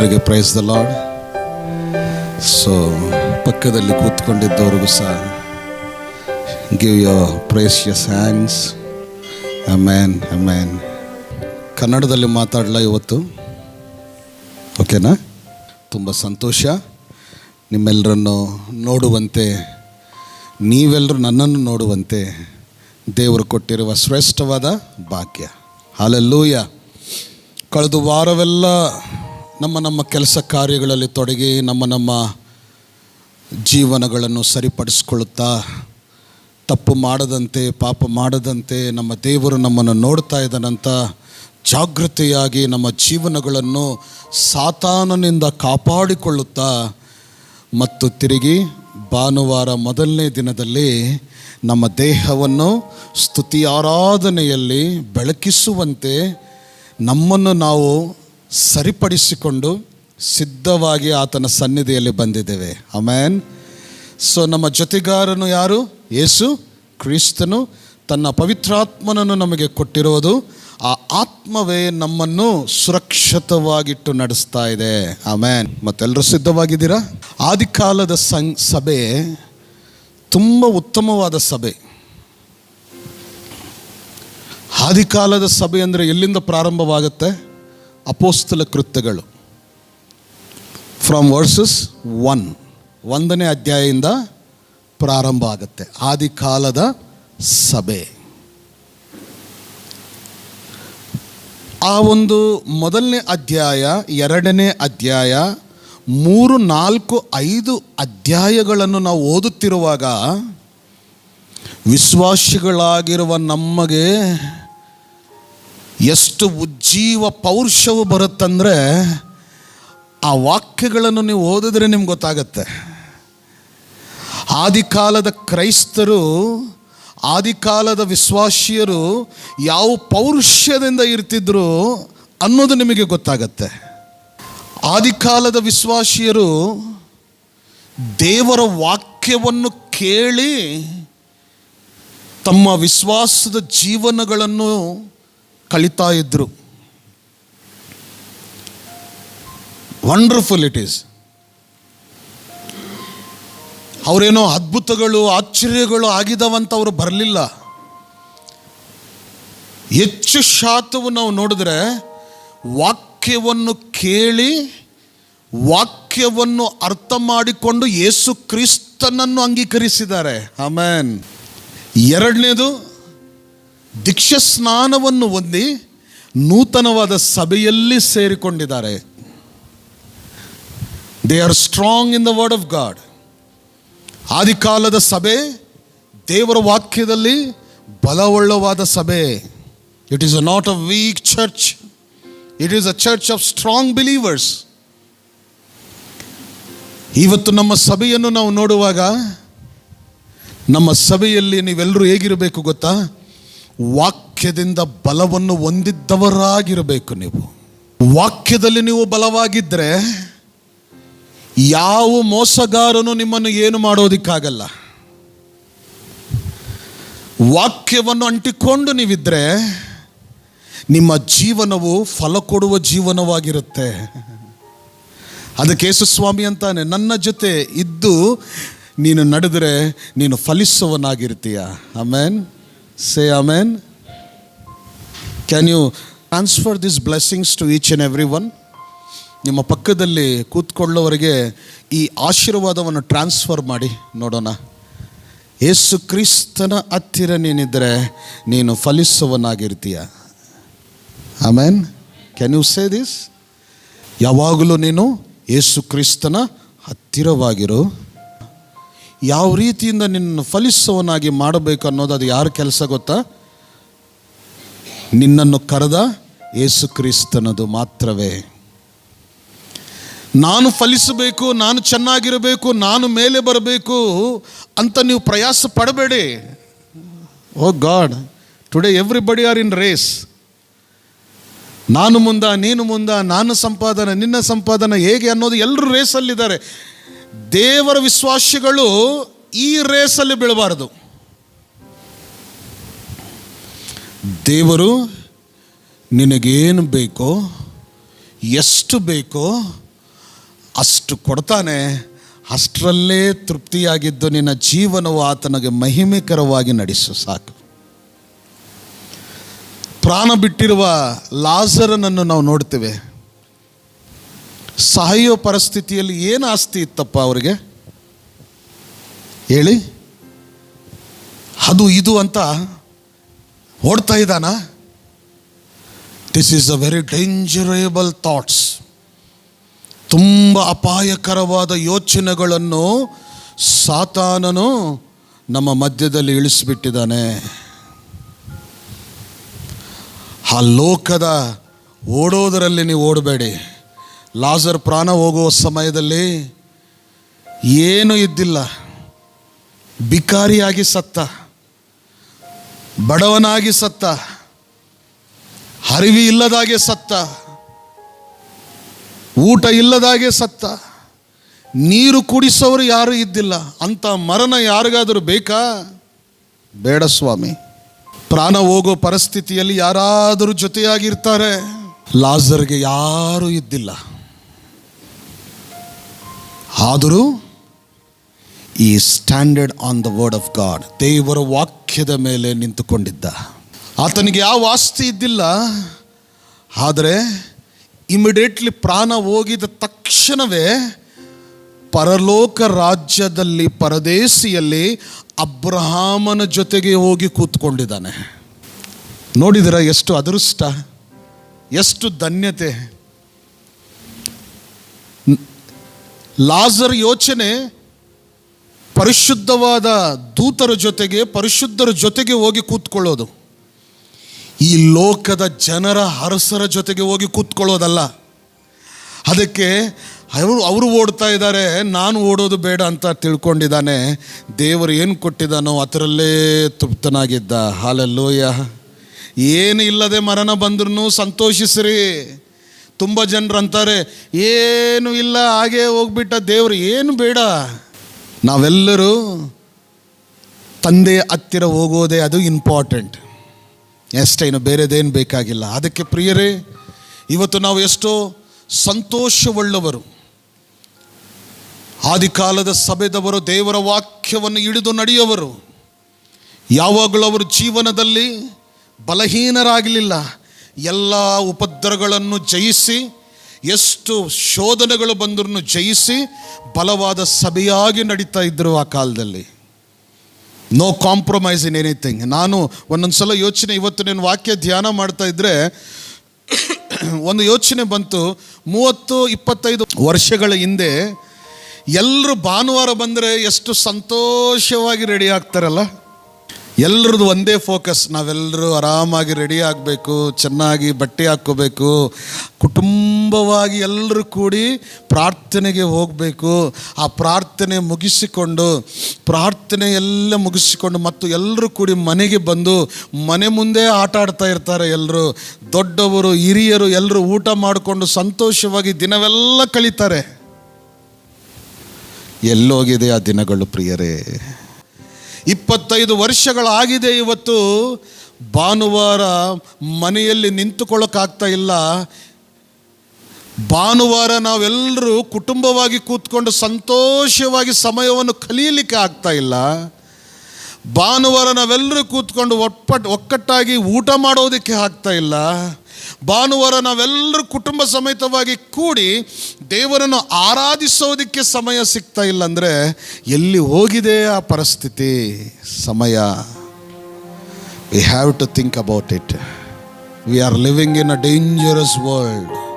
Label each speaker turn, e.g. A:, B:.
A: ಎಲ್ರಿಗೆ praise the lord so ಪಕ್ಕದಲ್ಲಿ ಕೂತ್ಕೊಂಡಿದ್ದವ್ರಿಗೂ ಸಹ give your precious hands a man man ಕನ್ನಡದಲ್ಲಿ ಮಾತಾಡಲ ಇವತ್ತು? ಓಕೆನಾ ತುಂಬ ಸಂತೋಷ. ನಿಮ್ಮೆಲ್ಲರನ್ನು ನೋಡುವಂತೆ ನೀವೆಲ್ಲರೂ ನನ್ನನ್ನು ನೋಡುವಂತೆ ದೇವರು ಕೊಟ್ಟಿರುವ ಶ್ರೇಷ್ಠವಾದ ಭಾಗ್ಯ. ಹಾಲೆಲ್ಲೂಯ ಕಳೆದ ವಾರವೆಲ್ಲ ನಮ್ಮ ನಮ್ಮ ಕೆಲಸ ಕಾರ್ಯಗಳಲ್ಲಿ ತೊಡಗಿ ನಮ್ಮ ನಮ್ಮ ಜೀವನಗಳನ್ನು ಸರಿಪಡಿಸ್ಕೊಳ್ಳುತ್ತಾ, ತಪ್ಪು ಮಾಡದಂತೆ, ಪಾಪ ಮಾಡದಂತೆ ನಮ್ಮ ದೇವರು ನಮ್ಮನ್ನು ನೋಡ್ತಾ ಇದ್ದಾನಂತ ಜಾಗೃತಿಯಾಗಿ ನಮ್ಮ ಜೀವನಗಳನ್ನು ಸಾತಾನನಿಂದ ಕಾಪಾಡಿಕೊಳ್ಳುತ್ತಾ ಮತ್ತು ತಿರುಗಿ ಭಾನುವಾರ ಮೊದಲನೇ ದಿನದಲ್ಲಿ ನಮ್ಮ ದೇಹವನ್ನು ಸ್ತುತಿ ಆರಾಧನೆಯಲ್ಲಿ ಬೆಳಕಿಸುವಂತೆ ನಮ್ಮನ್ನು ನಾವು ಸರಿಪಡಿಸಿಕೊಂಡು ಸಿದ್ಧವಾಗಿ ಆತನ ಸನ್ನಿಧಿಯಲ್ಲಿ ಬಂದಿದ್ದೇವೆ. ಅಮೇನ್ ಸೊ ನಮ್ಮ ಜೊತೆಗಾರನು ಯಾರು? ಯೇಸು ಕ್ರಿಸ್ತನು. ತನ್ನ ಪವಿತ್ರಾತ್ಮನನ್ನು ನಮಗೆ ಕೊಟ್ಟಿರೋದು ಆ ಆತ್ಮವೇ ನಮ್ಮನ್ನು ಸುರಕ್ಷಿತವಾಗಿಟ್ಟು ನಡೆಸ್ತಾ ಇದೆ. ಆಮೇನ್. ಮತ್ತೆಲ್ಲರೂ ಸಿದ್ಧವಾಗಿದ್ದೀರಾ? ಆದಿಕಾಲದ ಸಂ, ಸಭೆ ತುಂಬ ಉತ್ತಮವಾದ ಸಭೆ. ಆದಿಕಾಲದ ಸಭೆ ಅಂದರೆ ಎಲ್ಲಿಂದ ಪ್ರಾರಂಭವಾಗುತ್ತೆ? ಅಪೋಸ್ತಲ ಕೃತ್ಯಗಳು. ಫ್ರಮ್ ವರ್ಸಸ್ ಒನ್ ಒಂದನೇ ಅಧ್ಯಾಯದಿಂದ ಪ್ರಾರಂಭ ಆಗುತ್ತೆ. ಆದಿಕಾಲದ ಸಭೆ. ಆ ಒಂದು ಮೊದಲನೇ ಅಧ್ಯಾಯ, ಎರಡನೇ ಅಧ್ಯಾಯ, ಮೂರು, ನಾಲ್ಕು, ಐದು ಅಧ್ಯಾಯಗಳನ್ನು ನಾವು ಓದುತ್ತಿರುವಾಗ, ವಿಶ್ವಾಸಿಗಳಾಗಿರುವ ನಮಗೆ ಎಷ್ಟು ಉಜ್ಜೀವ ಪೌರುಷವು ಬರುತ್ತಂದರೆ ಆ ವಾಕ್ಯಗಳನ್ನು ನೀವು ಓದಿದ್ರೆ ನಿಮ್ಗೆ ಗೊತ್ತಾಗತ್ತೆ. ಆದಿಕಾಲದ ಕ್ರೈಸ್ತರು, ಆದಿಕಾಲದ ವಿಶ್ವಾಸಿಯರು ಯಾವ ಪೌರುಷ್ಯದಿಂದ ಇರ್ತಿದ್ರು ಅನ್ನೋದು ನಿಮಗೆ ಗೊತ್ತಾಗತ್ತೆ. ಆದಿಕಾಲದ ವಿಶ್ವಾಸಿಯರು ದೇವರ ವಾಕ್ಯವನ್ನು ಕೇಳಿ ತಮ್ಮ ವಿಶ್ವಾಸದ ಜೀವನಗಳನ್ನು ಕಳಿತಾ ಇದ್ರು. ವಂಡರ್ಫುಲ್ ಇಟ್ ಈಸ್ ಅವರೇನೋ ಅದ್ಭುತಗಳು, ಆಶ್ಚರ್ಯಗಳು ಆಗಿದವಂತ ಅವರು ಬರಲಿಲ್ಲ. ಹೆಚ್ಚು ಶಾತವು ನಾವು ನೋಡಿದ್ರೆ ವಾಕ್ಯವನ್ನು ಕೇಳಿ, ವಾಕ್ಯವನ್ನು ಅರ್ಥ ಮಾಡಿಕೊಂಡು ಯೇಸು ಕ್ರಿಸ್ತನನ್ನು ಅಂಗೀಕರಿಸಿದ್ದಾರೆ. ಆಮೇನ್ ಎರಡನೇದು ದೀಕ್ಷಾ ಸ್ನಾನವನ್ನು ಹೊಂದಿ ನೂತನವಾದ ಸಭೆಯಲ್ಲಿ ಸೇರಿಕೊಂಡಿದ್ದಾರೆ. They are strong in the word of God ಆದಿಕಾಲದ ಸಭೆ ದೇವರ ವಾಕ್ಯದಲ್ಲಿ ಬಲವುಳ್ಳವಾದ ಸಭೆ. It is a not a weak church it is a church of strong believers ಇವತ್ತು ನಮ್ಮ ಸಭೆಯನ್ನು ನಾವು ನೋಡುವಾಗ ನಮ್ಮ ಸಭೆಯಲ್ಲಿ ನೀವೆಲ್ಲರೂ ಹೇಗಿರಬೇಕು ಗೊತ್ತಾ? ವಾಕ್ಯದಿಂದ ಬಲವನ್ನು ಹೊಂದಿದ್ದವರಾಗಿರಬೇಕು ನೀವು. ವಾಕ್ಯದಲ್ಲಿ ನೀವು ಬಲವಾಗಿದ್ದರೆ ಯಾವ ಮೋಸಗಾರನು ನಿಮ್ಮನ್ನು ಏನು ಮಾಡೋದಕ್ಕಾಗಲ್ಲ. ವಾಕ್ಯವನ್ನು ಅಂಟಿಕೊಂಡು ನೀವಿದ್ರೆ ನಿಮ್ಮ ಜೀವನವು ಫಲ ಕೊಡುವ ಜೀವನವಾಗಿರುತ್ತೆ. ಅದಕ್ಕೆ ಯೇಸುಸ್ವಾಮಿ ಅಂತಾನೆ, ನನ್ನ ಜೊತೆ ಇದ್ದು ನೀನು ನಡೆದರೆ ನೀನು ಫಲಿಸುವನಾಗಿರ್ತೀಯ amen say Amen. Can you transfer this blessings to each and every one ನಿಮ್ಮ ಪಕ್ಕದಲ್ಲಿ ಕೂತ್ಕೊಳ್ಳೋವರಿಗೆ ಈ ಆಶೀರ್ವಾದವನ್ನು ಟ್ರಾನ್ಸ್ಫರ್ ಮಾಡಿ ನೋಡೋಣ. ಯೇಸು ಕ್ರಿಸ್ತನ ಹತ್ತಿರ ನೀನಿದ್ದರೆ ನೀನು ಫಲಿಸುವನಾಗಿರ್ತೀಯ amen can you say this ಯಾವಾಗಲೂ ನೀನು ಯೇಸು ಕ್ರಿಸ್ತನ ಹತ್ತಿರವಾಗಿರು. ಯಾವ ರೀತಿಯಿಂದ ನಿನ್ನನ್ನು ಫಲಿಸುವನಾಗಿ ಮಾಡಬೇಕು ಅನ್ನೋದು ಅದು ಯಾರ ಕೆಲಸ ಗೊತ್ತಾ? ನಿನ್ನನ್ನು ಕರೆದ ಏಸು ಕ್ರಿಸ್ತನದು ಮಾತ್ರವೇ. ನಾನು ಫಲಿಸಬೇಕು, ನಾನು ಚೆನ್ನಾಗಿರಬೇಕು, ನಾನು ಮೇಲೆ ಬರಬೇಕು ಅಂತ ನೀವು ಪ್ರಯಾಸ ಪಡಬೇಡಿ. ಓ God today everybody are in race ನಾನು ಮುಂದ, ನೀನು ಮುಂದ, ನಾನು ಸಂಪಾದನೆ, ನಿನ್ನ ಸಂಪಾದನೆ ಹೇಗೆ ಅನ್ನೋದು ಎಲ್ಲರೂ ರೇಸಲ್ಲಿದ್ದಾರೆ ದೇವರ ವಿಶ್ವಾಸಿಗಳು ಈ ರೇಸಲ್ಲಿ ಬೀಳಬಾರದು. ದೇವರು ನಿನಗೇನು ಬೇಕೋ, ಎಷ್ಟು ಬೇಕೋ ಅಷ್ಟು ಕೊಡ್ತಾನೆ. ಅಷ್ಟರಲ್ಲೇ ತೃಪ್ತಿಯಾಗಿದ್ದು ನಿನ್ನ ಜೀವನವು ಆತನಿಗೆ ಮಹಿಮೆಕರವಾಗಿ ನಡೆಸು, ಸಾಕು. ಪ್ರಾಣ ಬಿಟ್ಟಿರುವ ಲಾಜರನನ್ನು ನಾವು ನೋಡ್ತೇವೆ. ಸಾಯೋ ಪರಿಸ್ಥಿತಿಯಲ್ಲಿ ಏನು ಆಸ್ತಿ ಇತ್ತಪ್ಪ ಅವರಿಗೆ? ಹೇಳಿ. ಅದು ಇದು ಅಂತ ಓಡ್ತಾ ಇದ್ದಾನ? This is a very dangerable thoughts ತುಂಬ ಅಪಾಯಕರವಾದ ಯೋಚನೆಗಳನ್ನು ಸಾತಾನನು ನಮ್ಮ ಮಧ್ಯದಲ್ಲಿ ಇಳಿಸಿಬಿಟ್ಟಿದ್ದಾನೆ. ಆ ಲೋಕದ ಓಡೋದರಲ್ಲಿ ನೀವು ಓಡಬೇಡಿ. ಲಾಜರ್ ಪ್ರಾಣ ಹೋಗುವ ಸಮಯದಲ್ಲಿ ಏನೂ ಇದ್ದಿಲ್ಲ. ಬಿಕಾರಿಯಾಗಿ ಸತ್ತ. ಬಡವನಾಗಿ ಸತ್ತ. ಹರಿವಿ ಇಲ್ಲದಾಗೆ ಸತ್ತ. ಊಟ ಇಲ್ಲದಾಗೆ ಸತ್ತ. ನೀರು ಕುಡಿಸೋರು ಯಾರು ಇದ್ದಿಲ್ಲ. ಅಂತ ಮರಣ ಯಾರಿಗಾದರೂ ಬೇಕಾ? ಬೇಡ ಸ್ವಾಮಿ. ಪ್ರಾಣ ಹೋಗೋ ಪರಿಸ್ಥಿತಿಯಲ್ಲಿ ಯಾರಾದರೂ ಜೊತೆಯಾಗಿರ್ತಾರೆ. ಲಾಜರ್ಗೆ ಯಾರೂ ಇದ್ದಿಲ್ಲ. ಆದರೂ ಈ standard on the word of God, ದೇವರ ವಾಕ್ಯದ ಮೇಲೆ ನಿಂತುಕೊಂಡಿದ್ದ. ಆತನಿಗೆ ಯಾವ ಆಸ್ತಿ ಇದ್ದಿಲ್ಲ, ಆದರೆ ಇಮಿಡಿಯೇಟ್ಲಿ ಪ್ರಾಣ ಹೋಗಿದ ತಕ್ಷಣವೇ ಪರಲೋಕ ರಾಜ್ಯದಲ್ಲಿ ಪರದೇಶಿಯಲ್ಲಿ ಅಬ್ರಹಾಮನ ಜೊತೆಗೆ ಹೋಗಿ ಕೂತ್ಕೊಂಡಿದ್ದಾನೆ. ನೋಡಿದಿರ ಎಷ್ಟು ಅದೃಷ್ಟ, ಎಷ್ಟು ಧನ್ಯತೆ. ಲಾಜರ್ ಯೋಚನೆ ಪರಿಶುದ್ಧವಾದ ದೂತರ ಜೊತೆಗೆ ಪರಿಶುದ್ಧರ ಜೊತೆಗೆ ಹೋಗಿ ಕೂತ್ಕೊಳ್ಳೋದು. ಈ ಲೋಕದ ಜನರ ಅರಸರ ಜೊತೆಗೆ ಹೋಗಿ ಕೂತ್ಕೊಳ್ಳೋದಲ್ಲ. ಅದಕ್ಕೆ ಅವರು ಅವರು ಓಡ್ತಾ ಇದ್ದಾರೆ, ನಾನು ಓಡೋದು ಬೇಡ ಅಂತ ತಿಳ್ಕೊಂಡಿದ್ದಾನೆ. ದೇವರು ಏನು ಕೊಟ್ಟಿದ್ದಾನೋ ಅದರಲ್ಲೇ ತೃಪ್ತನಾಗಿದ್ದ. ಹಾಲಲ್ಲೋಯ. ಏನು ಇಲ್ಲದೆ ಮರಣ ಬಂದ್ರೂ ಸಂತೋಷಿಸ್ರಿ. ತುಂಬ ಜನರು ಅಂತಾರೆ, ಏನು ಇಲ್ಲ, ಹಾಗೆ ಹೋಗ್ಬಿಟ್ಟ ದೇವರು, ಏನು ಬೇಡ. ನಾವೆಲ್ಲರೂ ತಂದೆಯ ಹತ್ತಿರ ಹೋಗೋದೇ ಅದು ಇಂಪಾರ್ಟೆಂಟ್ ಎಷ್ಟೇನು ಬೇರೆದೇನು ಬೇಕಾಗಿಲ್ಲ. ಅದಕ್ಕೆ ಪ್ರಿಯರೇ, ಇವತ್ತು ನಾವು ಎಷ್ಟೋ ಸಂತೋಷವುಳ್ಳವರು. ಆದಿಕಾಲದ ಸಭೆದವರು, ದೇವರ ವಾಕ್ಯವನ್ನು ಹಿಡಿದು ನಡೆಯುವರು. ಯಾವಾಗಲೂ ಅವರು ಜೀವನದಲ್ಲಿ ಬಲಹೀನರಾಗಲಿಲ್ಲ. ಎಲ್ಲ ಉಪದ್ರಗಳನ್ನು ಜಯಿಸಿ, ಎಷ್ಟು ಶೋಧನೆಗಳು ಬಂದರೂ ಜಯಿಸಿ, ಬಲವಾದ ಸಭೆಯಾಗಿ ನಡೀತಾ ಇದ್ದರು ಆ ಕಾಲದಲ್ಲಿ. ನೋ ಕಾಂಪ್ರಮೈಸ್ ಇನ್ ಎನಿಥಿಂಗ್ ನಾನು ಒಂದೊಂದು ಸಲ ಯೋಚನೆ, ಇವತ್ತು ನಾನು ವಾಕ್ಯ ಧ್ಯಾನ ಮಾಡ್ತಾ ಇದ್ದರೆ ಒಂದು ಯೋಚನೆ ಬಂತು. ಮೂವತ್ತು, ಇಪ್ಪತ್ತೈದು ವರ್ಷಗಳ ಹಿಂದೆ ಎಲ್ಲರೂ ಭಾನುವಾರ ಬಂದರೆ ಎಷ್ಟು ಸಂತೋಷವಾಗಿ ರೆಡಿ ಆಗ್ತಾರಲ್ಲ? ಎಲ್ಲರದ್ದು ಒಂದೇ ಫೋಕಸ್ ನಾವೆಲ್ಲರೂ ಆರಾಮಾಗಿ ರೆಡಿ ಆಗಬೇಕು, ಚೆನ್ನಾಗಿ ಬಟ್ಟೆ ಹಾಕ್ಕೋಬೇಕು, ಕುಟುಂಬವಾಗಿ ಎಲ್ಲರೂ ಕೂಡಿ ಪ್ರಾರ್ಥನೆಗೆ ಹೋಗಬೇಕು. ಆ ಪ್ರಾರ್ಥನೆ ಮುಗಿಸಿಕೊಂಡು, ಪ್ರಾರ್ಥನೆ ಎಲ್ಲ ಮುಗಿಸಿಕೊಂಡು ಮತ್ತು ಎಲ್ಲರೂ ಕೂಡಿ ಮನೆಗೆ ಬಂದು ಮನೆ ಮುಂದೆ ಆಟ ಆಡ್ತಾ ಇರ್ತಾರೆ ಎಲ್ಲರೂ ದೊಡ್ಡವರು, ಹಿರಿಯರು ಎಲ್ಲರೂ ಊಟ ಮಾಡಿಕೊಂಡು ಸಂತೋಷವಾಗಿ ದಿನವೆಲ್ಲ ಕಳೀತಾರೆ. ಎಲ್ಲೋಗಿದೆ ಆ ದಿನಗಳು ಪ್ರಿಯರೇ. ಇಪ್ಪತ್ತೈದು ವರ್ಷಗಳಾಗಿದೆ ಇವತ್ತು. ಭಾನುವಾರ ಮನೆಯಲ್ಲಿ ನಿಂತುಕೊಳ್ಳೋಕ್ಕಾಗ್ತಾ ಇಲ್ಲ. ಭಾನುವಾರ ನಾವೆಲ್ಲರೂ ಕುಟುಂಬವಾಗಿ ಕೂತ್ಕೊಂಡು ಸಂತೋಷವಾಗಿ ಸಮಯವನ್ನು ಕಲಿಯಲಿಕ್ಕೆ ಆಗ್ತಾ ಇಲ್ಲ. ಭಾನುವಾರ ನಾವೆಲ್ಲರೂ ಕೂತ್ಕೊಂಡು ಒಪ್ಪಟ್ಟು ಒಕ್ಕಟ್ಟಾಗಿ ಊಟ ಮಾಡೋದಕ್ಕೆ ಆಗ್ತಾ ಇಲ್ಲ. ಭಾನುವಾರ ನಾವೆಲ್ಲರೂ ಕುಟುಂಬ ಸಮೇತವಾಗಿ ಕೂಡಿ ದೇವರನ್ನು ಆರಾಧಿಸೋದಕ್ಕೆ ಸಮಯ ಸಿಗ್ತಾ ಇಲ್ಲ ಅಂದರೆ ಎಲ್ಲಿ ಹೋಗಿದೆ ಆ ಪರಿಸ್ಥಿತಿ? ಸಮಯ. We have to think about it we are living in a dangerous world